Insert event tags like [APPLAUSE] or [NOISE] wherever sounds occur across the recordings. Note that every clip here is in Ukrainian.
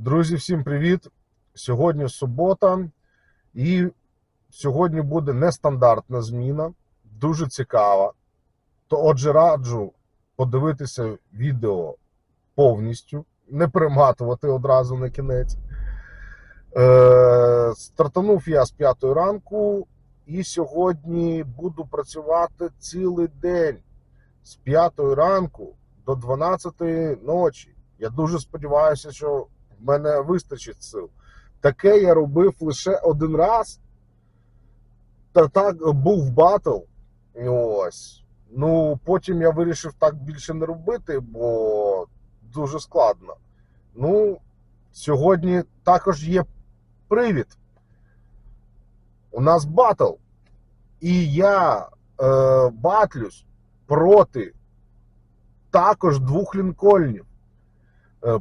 Друзі, всім привіт! Сьогодні субота, і сьогодні буде нестандартна зміна, дуже цікава. То отже, раджу подивитися відео повністю, не перематувати одразу на кінець. Е, стартанув я з 5 ранку, і сьогодні буду працювати цілий день з 5 ранку до 12 ночі. Я дуже сподіваюся, що в мене вистачить сил. Таке я робив лише один раз. Та так був батл. Ось. Ну, потім я вирішив так більше не робити, бо дуже складно. Ну, сьогодні також є привід. У нас батл. І я е, батлюсь проти також двох лінкольнів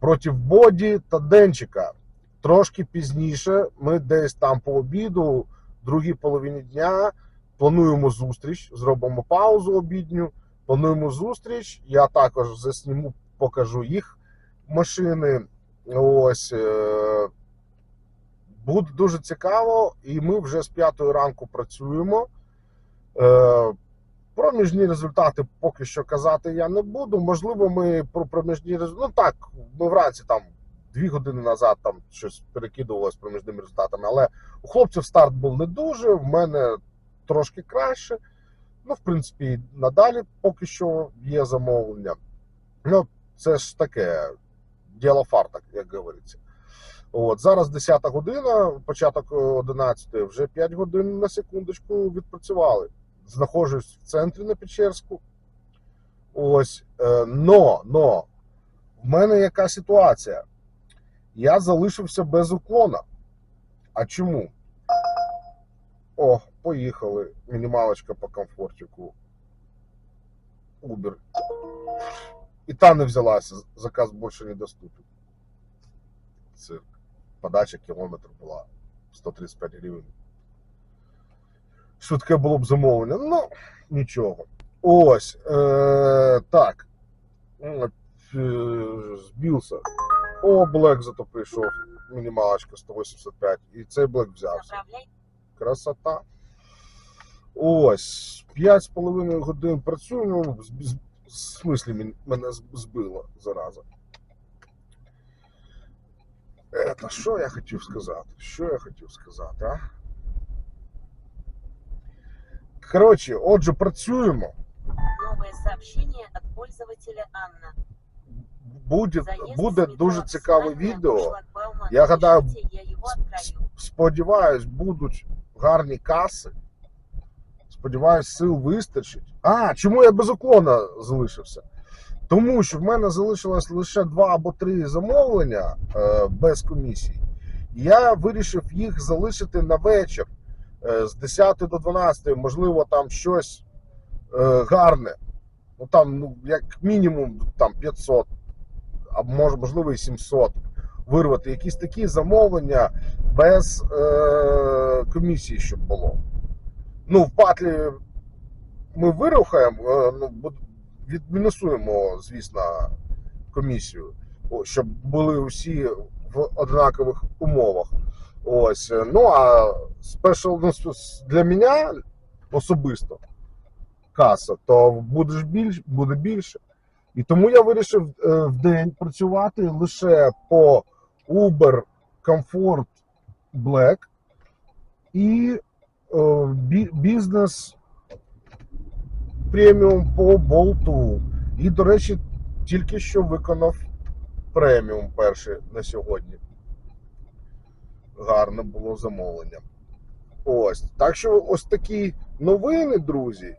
проти Боді та Денчика. Трошки пізніше ми десь там по обіду, другій половині дня, плануємо зустріч, зробимо паузу обідню, плануємо зустріч. Я також засніму, покажу їх машини. Ось е, буде дуже цікаво, і ми вже з п'ятої ранку працюємо. Е, Проміжні результати поки що казати я не буду. Можливо, ми про проміжні результати. Ну так, ми вранці там дві години назад там щось перекидувалося проміжними результатами, але у хлопців старт був не дуже, в мене трошки краще. Ну, в принципі, надалі поки що є замовлення. Ну, це ж таке діло фарта, як говориться. От зараз 10 година, початок 11, вже 5 годин на секундочку відпрацювали знаходжусь в центрі на Печерську. Ось, е, но, но, в мене яка ситуація? Я залишився без уклона. А чому? О, поїхали. Мінімалочка по комфортику. Uber. І та не взялася. Заказ більше не доступен. Цирк. Подача кілометр була 135 гривень швидке було б замовлення. Ну, нічого. Ось. Е, Так. Е, Збився. О, Блек зато прийшов. Мінімалочка 185. І цей Блек взявся. Красота. Ось. 5,5 годин працюємо. З- В смислі мене збило зараза. Ета, що я хотів сказати? Що я хотів сказати, а? Коротше, отже, працюємо. новое сообщение от пользователя Анна. Буде, буде дуже цікаве відео. Я гадаю. Сподіваюсь, будуть гарні каси. Сподіваюсь, сил вистачить. А, чому я без уклона залишився? Тому що в мене залишилось лише два або три замовлення е, без комісії. Я вирішив їх залишити на вечір з 10 до 12, можливо, там щось е, гарне. Ну там, ну, як мінімум, там 500, а може, можливо, і 700 вирвати. Якісь такі замовлення без е, комісії, щоб було. Ну, в патлі ми вирухаємо, е, ну, відмінусуємо, звісно, комісію, щоб були усі в однакових умовах. Ось. Ну, а спешл ну, с- с- для мене особисто каса, то буде більш, буде більше. І тому я вирішив е, в день працювати лише по Uber Comfort Black і е, бізнес преміум по болту. І, до речі, тільки що виконав преміум перший на сьогодні. Гарне було замовлення. Ось. Так що ось такі новини, друзі.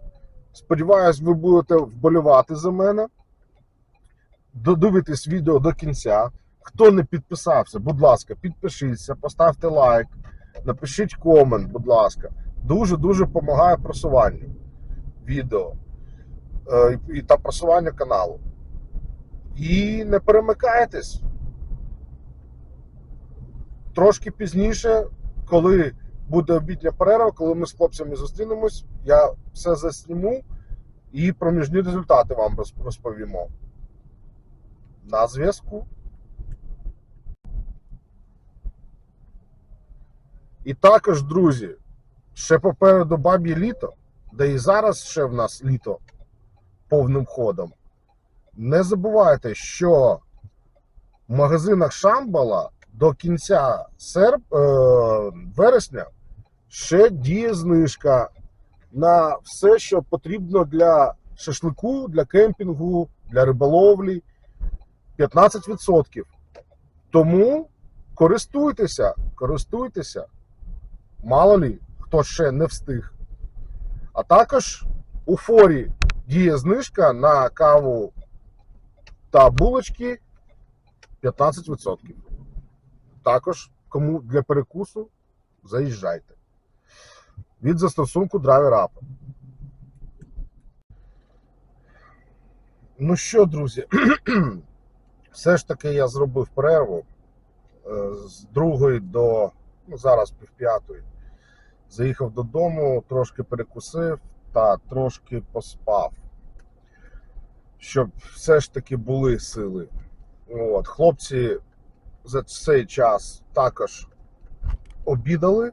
Сподіваюсь, ви будете вболівати за мене. Додивитись відео до кінця. Хто не підписався, будь ласка, підпишіться, поставте лайк, напишіть комент, будь ласка. Дуже-дуже допомагає просуванню відео е, і та просування каналу. І не перемикайтесь. Трошки пізніше, коли буде обідня перерва, коли ми з хлопцями зустрінемось, я все засніму і проміжні результати вам розповімо. На зв'язку. І також, друзі, ще попереду баб'є літо, де і зараз ще в нас літо повним ходом. Не забувайте, що в магазинах Шамбала до кінця серп... е... вересня ще діє знижка на все, що потрібно для шашлику, для кемпінгу, для риболовлі 15%. Тому користуйтеся, користуйтеся. Мало лі, хто ще не встиг. А також у форі діє знижка на каву та булочки 15%. Також, кому для перекусу, заїжджайте. Від застосунку Driver App. Ну що, друзі, [CLEARS THROAT] все ж таки я зробив перерву е, з другої до ну, зараз півп'ятої. Заїхав додому, трошки перекусив та трошки поспав. Щоб все ж таки були сили. От. Хлопці за цей час також обідали,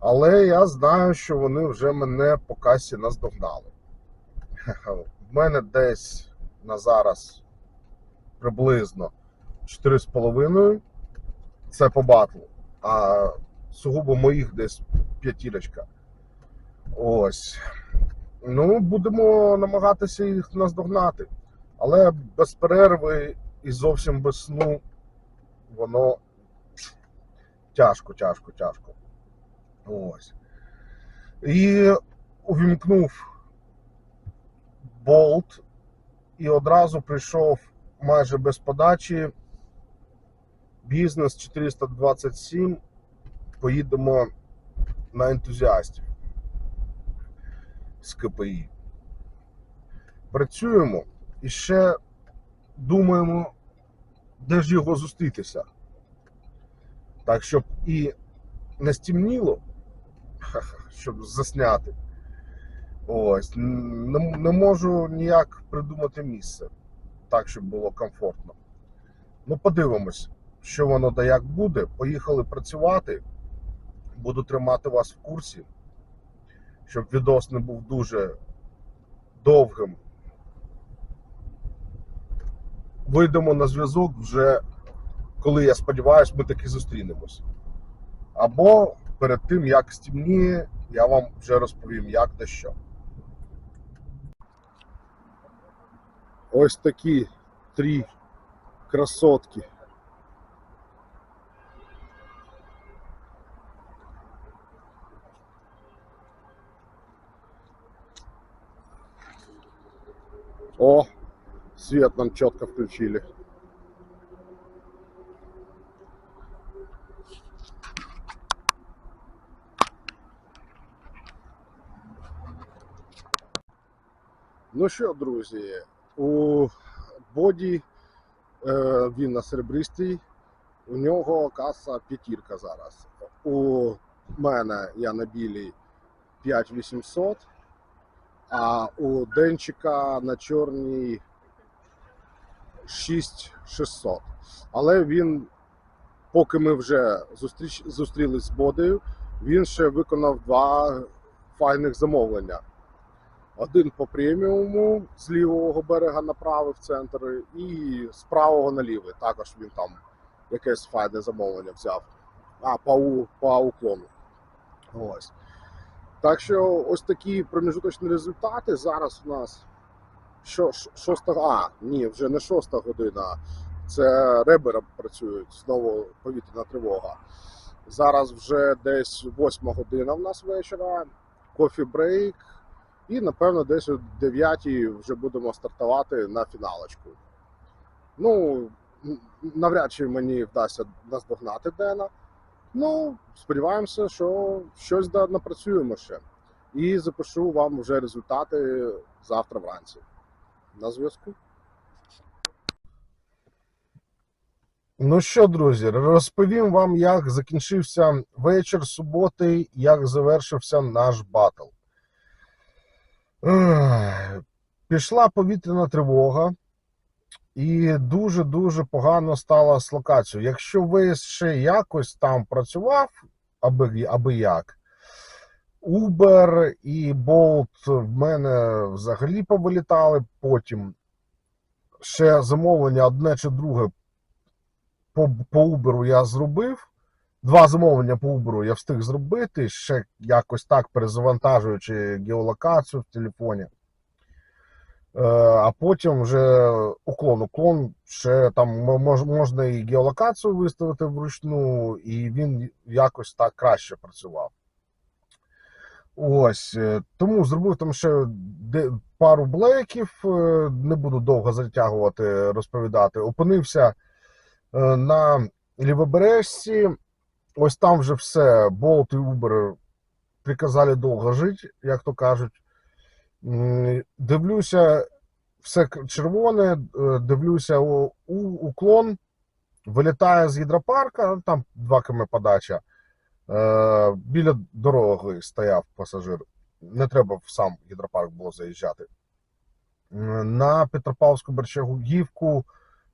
але я знаю, що вони вже мене по касі наздогнали. [LAUGHS] В мене десь на зараз приблизно 4,5 це по батлу, а сугубо моїх десь п'ятірочка. Ось. Ну, будемо намагатися їх наздогнати. Але без перерви і зовсім без сну воно тяжко, тяжко, тяжко. Ось. І увімкнув болт і одразу прийшов майже без подачі. Бізнес 427. Поїдемо на ентузіастів з КПІ. Працюємо і ще думаємо, де ж його зустрітися. Так, щоб і не стімніло, [LAUGHS] щоб засняти. Ось, не, не можу ніяк придумати місце, так, щоб було комфортно. Ну, подивимось, що воно да як буде. Поїхали працювати. Буду тримати вас в курсі, щоб відос не був дуже довгим. Вийдемо на зв'язок вже, коли я сподіваюся, ми таки зустрінемось. Або перед тим, як стемніє, я вам вже розповім, як та що. Ось такі три красотки. О, свет нам четко включили. Ну що, друзі, у боді е, він на серебристій, у нього каса п'ятірка зараз. У мене я на білій 5800, а у Денчика на чорній 6600. Але він, поки ми вже зустріч, зустрілись з Бодею, він ще виконав два файних замовлення. Один по преміуму з лівого берега направив центр, і з правого на лівий. Також він там якесь файне замовлення взяв. А, по, по уклону. Ось. Так що ось такі проміжуточні результати. Зараз у нас що, ш- шоста, а, ні, вже не шоста година. Це ребера працюють, знову повітряна тривога. Зараз вже десь восьма година в нас вечора, кофі брейк. І напевно десь о 9 вже будемо стартувати на фіналочку. Ну, навряд чи мені вдасться наздогнати Дена. Ну, сподіваємося, що щось напрацюємо ще. І запишу вам вже результати завтра вранці. На зв'язку. Ну що, друзі, розповім вам, як закінчився вечір суботи, як завершився наш батл. Пішла повітряна тривога, і дуже-дуже погано стало з локацією. Якщо ВС ще якось там працював, аби, аби як. Uber і Bolt в мене взагалі повилітали. Потім ще замовлення одне чи друге по, по Uber я зробив. Два замовлення по Uber я встиг зробити, ще якось так перезавантажуючи геолокацію в телефоні. Е, а потім вже уклон. Уклон ще там можна і геолокацію виставити вручну, і він якось так краще працював. Ось. е, Тому зробив там ще пару блеків, е, не буду довго затягувати, розповідати. Опинився е, на лівобережці. Ось там вже все. Болт і Uber приказали довго жити, як то кажуть. Дивлюся, все червоне, дивлюся у, у уклон, вилітає з гідропарка, там 2 км подача. Е, біля дороги стояв пасажир. Не треба в сам гідропарк було заїжджати. На Петропавловську Берчагівку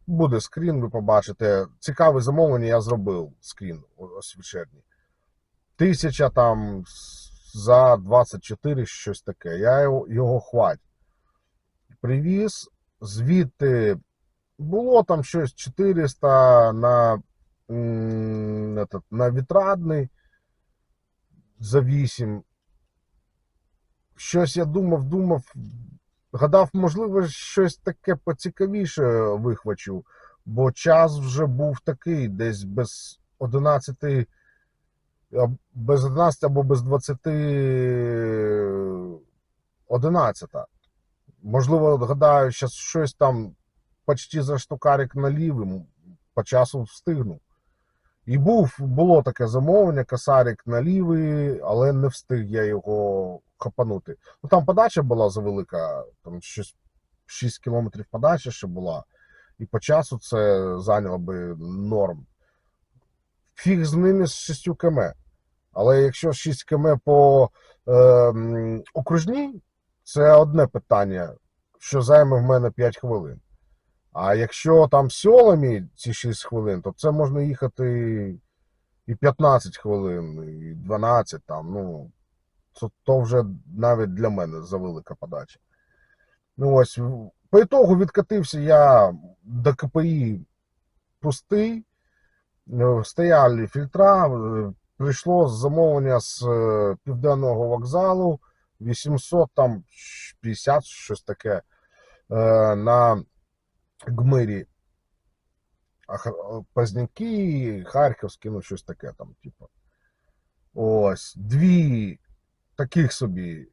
буде скрін, ви побачите. Цікаве замовлення я зробив скрін ось вечірній. Тисяча там за 24, щось таке. Я його, його хвать. Привіз, звідти було там щось 400 на, на вітрадний за 8. Щось я думав, думав, гадав, можливо, щось таке поцікавіше вихвачу, бо час вже був такий, десь без 11, без 11 або без 20 11. Можливо, гадаю, що щось там почти за штукарик налівим, по часу встигну. І був, було таке замовлення, косарик на лівий, але не встиг я його хапанути. Ну там подача була завелика, там щось 6 кілометрів подача ще була, і по часу це зайняло би норм. Фіг з ними з 6 км. Але якщо 6 км по е, окружній, це одне питання, що займе в мене 5 хвилин. А якщо там сьолами ці 6 хвилин, то це можна їхати і 15 хвилин, і 12 там, ну, це то вже навіть для мене завелика подача. Ну ось, по ітогу відкатився я до КПІ пустий, е, стояли фільтра, е, прийшло замовлення з е, південного вокзалу 800 там 50, щось таке на Гмирі. А Ха- Пазняки, Харківські, ну щось таке там, типу. Ось, дві таких собі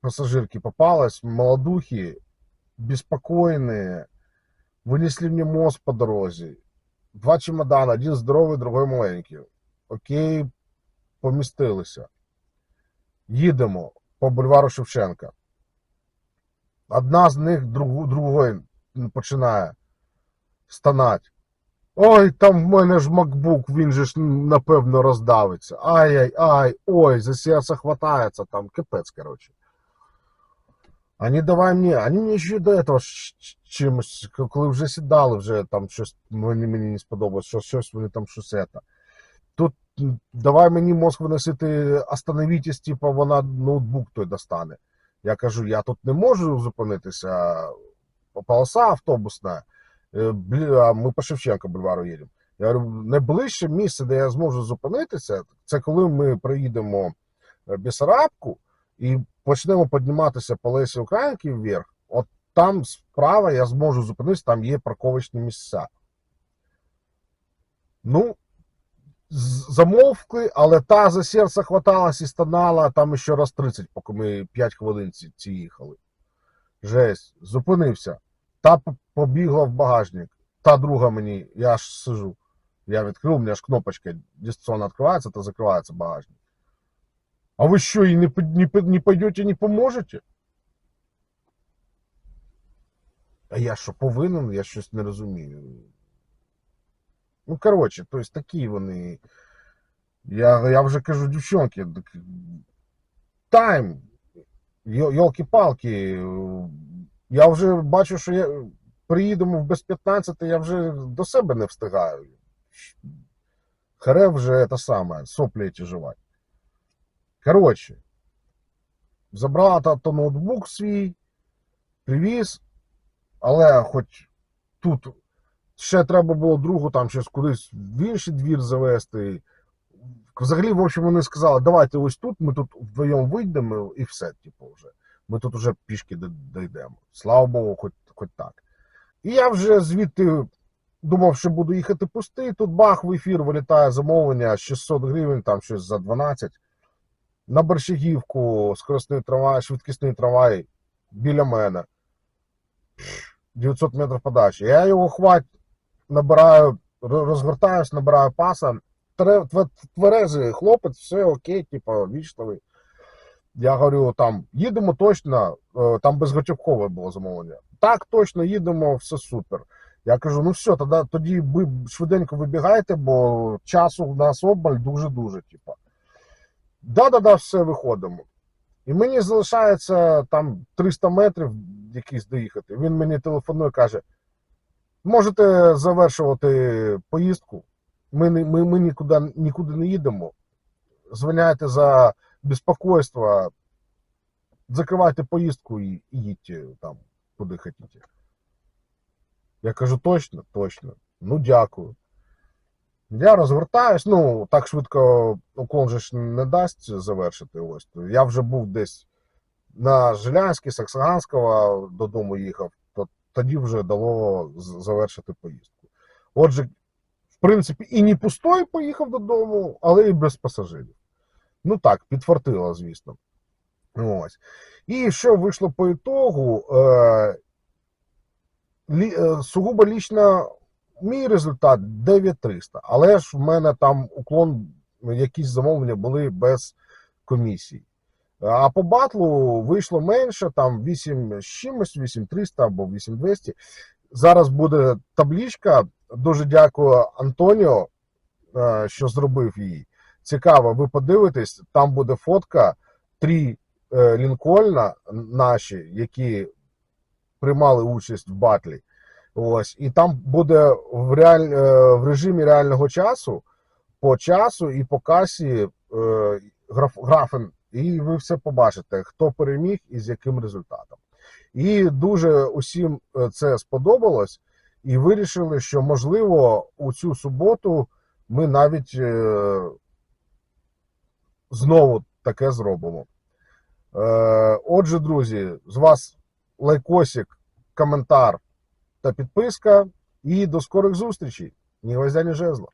пасажирки попалась, молодухи, беспокойные, вынесли мне мост по дорозі. Два чемодана, один здоровий, другой маленький. Окей, помістилися. Їдемо по бульвару Шевченка. Одна з них другу, другої починає стонать. Ой, там в мене ж MacBook, він же ж напевно роздавиться. Ай-яй-ай, ой, за серце хватається там, капець, короче. Они давай мені, они мені ще до этого чимось, коли вже сідали, вже там щось мені, мені не сподобалось, що щось вони там щось это. Тут давай мені мозк виносити, остановитесь, типа вона ноутбук той достане. Я кажу, я тут не можу зупинитися, полоса автобусна, е, а ми по Шевченка бульвару їдемо. Я говорю, найближче місце, де я зможу зупинитися, це коли ми приїдемо е, Бісарабку і почнемо підніматися по Лесі Українки вверх. От там справа я зможу зупинитися, там є парковочні місця. Ну, замовкли, але та за серце хваталась і стонала там ще раз 30, поки ми 5 хвилин ці їхали. Жесть, зупинився. Та побігла в багажник. Та друга мені, я ж сижу. Я відкрив, у мене ж кнопочка дистанційно відкривається та закривається багажник. А ви що, і не, не, не пойдете, не поможете? А я що, повинен? Я щось не розумію. Ну, коротше, то есть такі вони. Я, я вже кажу, дівчонки, тайм. Йолки-палки. Я вже бачу, що я приїдемо в без 15, я вже до себе не встигаю. Харе вже те саме, соплі эти жевать. Коротше, забрала тато ноутбук свій, привіз, але хоч тут ще треба було другу там щось кудись в інший двір завести. Взагалі, в общем, вони сказали, давайте ось тут, ми тут вдвоєм вийдемо і все, типу, вже. Ми тут вже пішки дійдемо. Слава Богу, хоч, хоч так. І я вже звідти думав, що буду їхати пустий. Тут бах в ефір вилітає замовлення 600 гривень, там щось за 12. На Борщагівку, скоростний трамвай, швидкісний трамвай біля мене. 900 метрів подачі. Я його хвать, набираю, розгортаюсь, набираю паса. Тверезий хлопець, все окей, типу, вічливий. Я говорю, там їдемо точно, е, там безготівкове було замовлення. Так, точно їдемо, все супер. Я кажу, ну все, тоді, тоді ви швиденько вибігайте, бо часу в нас обмаль дуже-дуже. Типу. Да-да-да, все виходимо. І мені залишається там 300 метрів якісь доїхати. Він мені телефонує каже: можете завершувати поїздку. Ми, ми, ми нікуди, нікуди не їдемо. Звиняйте за безпокойство, закривайте поїздку і, їдьте там, куди хотіте. Я кажу, точно, точно. Ну, дякую. Я розгортаюсь, ну, так швидко уклон же ж не дасть завершити. Ось. Я вже був десь на Жилянській, Саксаганського додому їхав, то тоді вже дало завершити поїздку. Отже, в принципі, і не пустой поїхав додому, але і без пасажирів. Ну так, підфартило, звісно. Ось. І що вийшло по ітогу? Е, лі, е, сугубо лічно мій результат 9300, але ж в мене там уклон, якісь замовлення були без комісій. А по батлу вийшло менше, там 8 з чимось, 8300 або 8200. Зараз буде таблічка. Дуже дякую Антоніо, е, що зробив її. Цікаво, ви подивитесь, там буде фотка три е, Лінкольна наші, які приймали участь в батлі. Ось, і там буде в, реаль, е, в режимі реального часу, по часу і по касі е, граф, графен, і ви все побачите, хто переміг і з яким результатом. І дуже усім е, це сподобалось, і вирішили, що можливо у цю суботу ми навіть е, знову таке зробимо. Е, отже, друзі, з вас лайкосик, коментар та підписка. І до скорих зустрічей. Ні гвоздя, ні жезла.